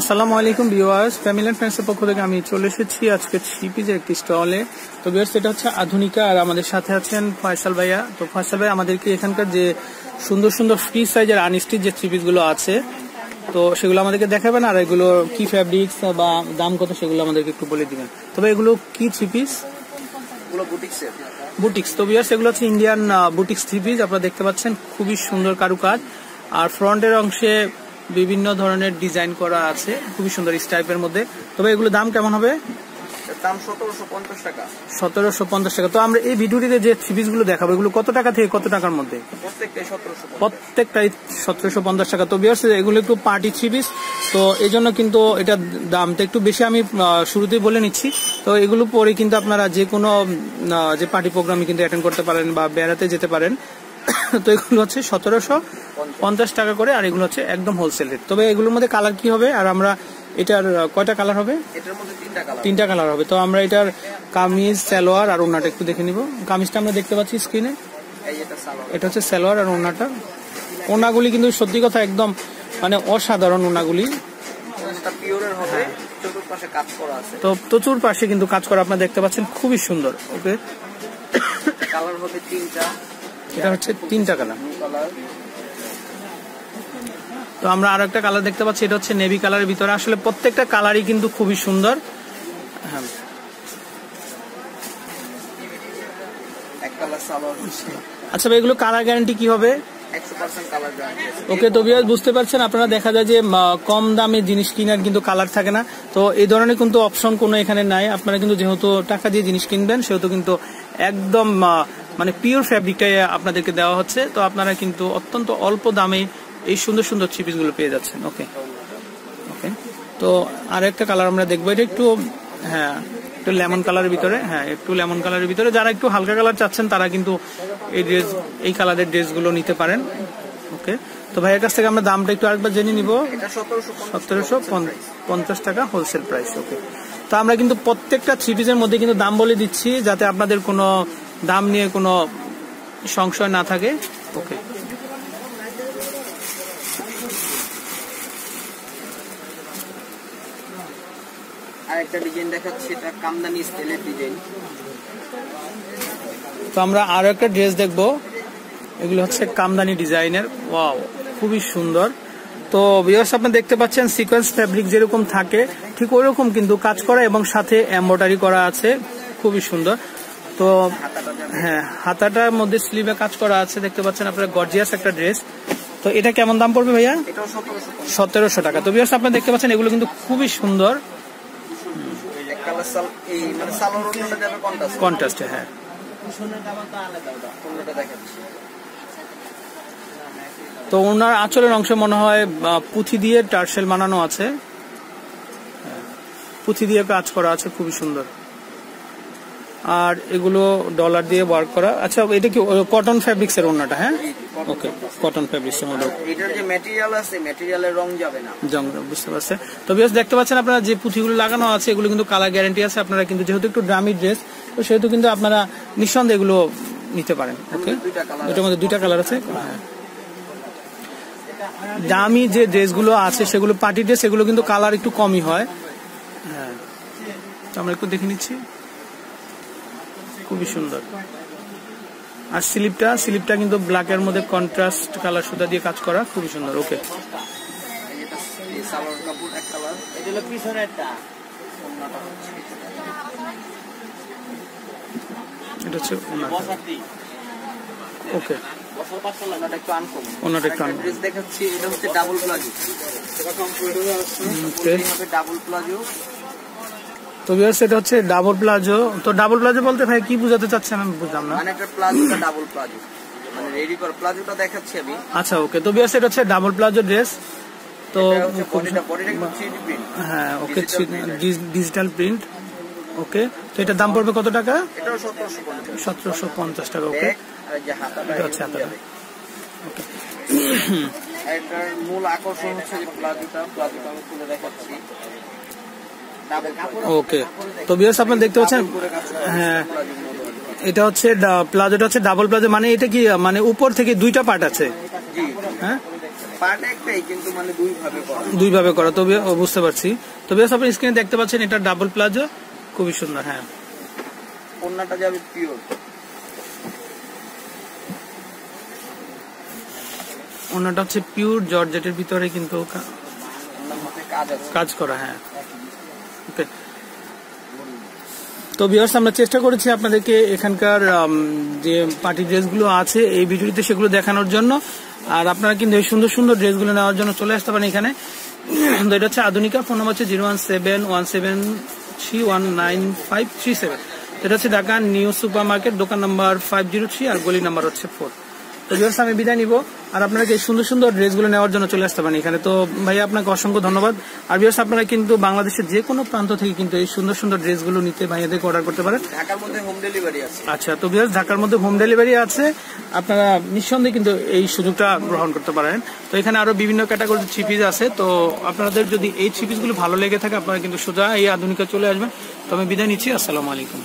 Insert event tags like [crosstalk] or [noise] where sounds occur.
আসসালামু আলাইকুম viewers family and ফ্রেন্ডসের পক্ষ থেকে আমি চলে এসেছি আজকে থ্রিপিজের একটি স্টলে। তো ভিউয়ার্স এটা হচ্ছে আধুনিকা আর আমাদের সাথে আছেন ফয়সাল ভাইয়া। তো ফয়সাল ভাই আমাদেরকে এখানকার যে সুন্দর সুন্দর ফ্রি সাইজের আনস্টিচ যে থ্রিপিসগুলো আছে তো সেগুলো আমাদেরকে দেখাবেন আর এগুলো কি ফ্যাব্রিক্স বা দাম কত সেগুলো আমাদেরকে একটু বলে দিবেন। তবে এগুলো কি থ্রি পিস বুটিক্স। তো ভিউয়ার্স এগুলো হচ্ছে ইন্ডিয়ান বুটিক্স থ্রি পিস আপনারা দেখতে পাচ্ছেন খুবই সুন্দর কারুকাজ। আর ফ্রন্টের অংশে বিভিন্ন ধরনের ডিজাইন করা আছে খুবই সুন্দর স্টাইপের মধ্যে। তবে এগুলো দাম কেমন হবে? এর দাম সতেরোশো পঞ্চাশ টাকা। সতেরোশো পঞ্চাশ টাকা। তো আমরা এই ভিডিওটিতে যে থ্রি পিসগুলো দেখাবো এগুলো কত টাকা থেকে কত টাকার মধ্যে? প্রত্যেকটাই সতেরোশো পঞ্চাশ। টাকা। তো বিয়ার্স এগুলো একটু পার্টি থ্রি পিস তো এই জন্য কিন্তু এটা দামটা একটু বেশি আমি শুরুতেই বলে নিচ্ছি। তো এগুলো পরে কিন্তু আপনারা যে কোনো যে পার্টি প্রোগ্রামে কিন্তু অ্যাটেন্ড করতে পারেন বা বেড়াতে যেতে পারেন [coughs] তো এগুলো হচ্ছে সতেরোশো পঞ্চাশ টাকা করে আর এগুলো হচ্ছে একদম হোলসেল রেট তবে এগুলোর মধ্যে কালার কি হবে? আর আমরা এটার কয়টা কালার হবে? তিনটা কালার হবে। তো আমরা এটার কামিজ সালোয়ার আর ওনাটা একটু দেখে নিব। কামিজটা আমরা দেখতে পাচ্ছি স্ক্রিনে এটা হচ্ছে সালোয়ার আর ওনাটা ওনাগুলি কিন্তু সত্যি কথা একদম মানে অসাধারণ ওনাগুলি আছে। তো প্রচুর পাশে কিন্তু কাজ করা আপনারা দেখতে পাচ্ছেন খুবই সুন্দর। ওকে। [coughs] কালার হবে তিনটা। এটা হচ্ছে তিনটা কালার। তো আমরা আরও একটা কালার দেখতে পাচ্ছি এটা হচ্ছে নেভি কালারের ভিতরে। আসলে প্রত্যেকটা কালারই কিন্তু খুবই সুন্দর। হ্যাঁ। আচ্ছা ভাই এগুলো কালার গ্যারান্টি কি হবে? ওকে তো বিয়ার বুঝতে পারছেন আপনারা দেখা যায় যে কম দামে জিনিস কিনার কিন্তু কালার থাকে না। তো এই ধরনের কিন্তু অপশন কোনো এখানে নাই। আপনারা কিন্তু যেহেতু টাকা দিয়ে জিনিস কিনবেন সেহেতু কিন্তু একদম মানে পিওর ফ্যাব্রিকটাই আপনাদেরকে দেওয়া হচ্ছে। তো আপনারা কিন্তু অত্যন্ত অল্প দামে এই সুন্দর সুন্দর চিপিসগুলো পেয়ে যাচ্ছেন। ওকে ওকে তো আর একটা কালার আমরা দেখব। এটা একটু হ্যাঁ একটু লেমন কালারের ভিতরে হ্যাঁ একটু লেমন কালারের ভিতরে। যারা একটু হালকা কালার চাচ্ছেন তারা কিন্তু এই ড্রেস এই কালারের ড্রেসগুলো নিতে পারেন। ওকে তো ভাইয়ের কাছ থেকে আমরা দামটা একটু আরেকবার জেনে নিব। সতেরোশো সতেরোশো পঞ্চাশ টাকা হোলসেল প্রাইস ওকে তো আমরা কিন্তু প্রত্যেকটা থ্রি পিসের মধ্যে কিন্তু দাম বলে দিচ্ছি যাতে আপনাদের কোনো দাম নিয়ে কোনো সংশয় না থাকে। ওকে আর একটা ডিজাইন দেখাচ্ছি এটা কামদানি স্টাইলের ডিজাইন তো আমরা আরও একটা ড্রেস দেখব। এগুলো হচ্ছে কামদানি ডিজাইনের। ওয়াও খুবই সুন্দর। তো বিয়ার্স আপনি দেখতে পাচ্ছেন সিকোয়েন্স ফ্যাব্রিক যেরকম থাকে ঠিক ওইরকম কিন্তু কাজ করা এবং সাথে এম্বয়ডারি করা আছে। খুবই সুন্দর। তো হ্যাঁ হাতাটার মধ্যে স্লিভে কাজ করা আছে দেখতে পাচ্ছেন আপনার গর্জিয়াস একটা ড্রেস তো এটা কেমন দাম পড়বে ভাইয়া? সতেরোশো টাকা। তো বিয়ার্স আপনি দেখতে পাচ্ছেন এগুলো কিন্তু খুবই সুন্দর। এই মানে কন্ট্রাস্টে হ্যাঁ। তো ওনার আঁচলের অংশ মনে হয় পুঁথি দিয়ে টার্সেল বানানো আছে। হ্যাঁ, পুঁথি দিয়ে কাজ করা আছে খুবই সুন্দর। আর এগুলো ডলার দিয়ে ওয়ার্ক করা। আচ্ছা এটা কি কটন ফ্যাব্রিক্স এর ওনাটা হ্যাঁ? ওকে কটন ফ্যাব্রিক্স এর মধ্যে। এটার যে ম্যাটেরিয়াল আছে ম্যাটেরিয়ালের রং যাবে না। জং বুঝতে পারছে তো বেশ দেখতে পাচ্ছেন আপনারা যে পুঁথিগুলো লাগানো আছে এগুলো কিন্তু কালার গ্যারান্টি আছে। আপনারা কিন্তু যেহেতু একটু ড্রামি ড্রেস তো সেহেতু কিন্তু আপনারা নিঃসন্দেহে এগুলো নিতে পারেন ওকে এটার মধ্যে দুইটা কালার আছে? হ্যাঁ। দামি যে ড্রেসগুলো আছে সেগুলো পার্টি ড্রেস সেগুলো কিন্তু কালার একটু কমই হয়। হ্যাঁ। তো আমরা একটু দেখে নিচ্ছি। খুবই সুন্দর। আর স্লিপটা স্লিপটা কিন্তু ব্ল্যাকের মধ্যে কন্ট্রাস্ট কালার সুতা দিয়ে কাজ করা খুবই সুন্দর ওকে এটা হচ্ছে ওনাটা। ওকে একটু। ড্রেস দেখাচ্ছি এটা হচ্ছে ডাবল প্লাজো ডাবল প্লাজো তো বিয়ার্স এটা হচ্ছে ডাবল প্লাজো তো ডাবল প্লাজো বলতে ভাই কি বোঝাতে চাচ্ছেন আমি বুঝলাম না। মানে একটা প্লাজোটা ডাবল প্লাজো মানে রেডি করা প্লাজোটা দেখাচ্ছি আমি। আচ্ছা ওকে। তো বিয়ার্স এটা হচ্ছে ডাবল প্লাজো ড্রেস তো হ্যাঁ ওকে ডিজিটাল প্রিন্ট ওকে। তো এটার দাম পড়বে কত টাকা? এটাও 1750 সতেরোশো পঞ্চাশ টাকা ওকে। এটা হচ্ছে এরকম এটার মূল আকর্ষণ হচ্ছে যে প্লাজোটা প্লাজোটা আমি খুলে দেখাচ্ছি। ওকে। তো বিয়ার্স আপনি দেখতে পাচ্ছেন? হ্যাঁ। এটা হচ্ছে প্লাজোটা হচ্ছে ডাবল প্লাজো মানে এটা কি মানে উপর থেকে দুইটা পার্ট আছে? হ্যাঁ? মানে দুই ভাবে করা তবে বুঝতে পারছি। তবে আপনি স্ক্রিনে দেখতে পাচ্ছেন এটা ডাবল প্লাজো খুবই সুন্দর হ্যাঁ। ওন্নাটা যাবে পিওর অন্যটা হচ্ছে পিওর জর্জেটের ভিতরে কিন্তু কাজ করা হ্যাঁ ওকে তো বিয়ার্স আমরা চেষ্টা করেছি আপনাদেরকে এখানকার যে পার্টি ড্রেসগুলো আছে, এই ভিডিওতে সেগুলো দেখানোর জন্য। আর আপনারা কিন্তু এই সুন্দর সুন্দর ড্রেসগুলো নেওয়ার জন্য চলে আসতে পারেন এখানে। [clears throat] তো এটা হচ্ছে আধুনিকা, ফোন নাম্বার হচ্ছে zero one seven one seven three one nine five three seven. এটা হচ্ছে ঢাকা নিউ সুপার মার্কেট দোকান নাম্বার ফাইভ জিরো থ্রি আর গলি নাম্বার হচ্ছে ফোর তো আমি বিদায় নিব। আর আপনারা এই সুন্দর সুন্দর ড্রেসগুলো নেওয়ার জন্য চলে আসতে পারেন এখানে। তো ভাই আপনাকে অসংখ্য ধন্যবাদ। আর ভিউয়ার্স আপনারা কিন্তু বাংলাদেশের যে কোনো প্রান্ত থেকে কিন্তু এই সুন্দর সুন্দর ড্রেসগুলো নিতে ভাইয়াদেরকে অর্ডার করতে পারেন। ঢাকার মধ্যে হোম ডেলিভারি আছে। আচ্ছা তো ভিউয়ার্স ঢাকার মধ্যে হোম ডেলিভারি আছে। আপনারা নিঃসন্দেহে কিন্তু এই সুযোগটা গ্রহণ করতে পারেন। তো এখানে আরও বিভিন্ন ক্যাটাগরির থ্রি পিস আছে। তো আপনাদের যদি এই থ্রি পিসগুলো ভালো লেগে থাকে আপনারা কিন্তু সোজা এই আধুনিকা চলে আসবেন। তো আমি বিদায় নিচ্ছি। আসসালামু আলাইকুম।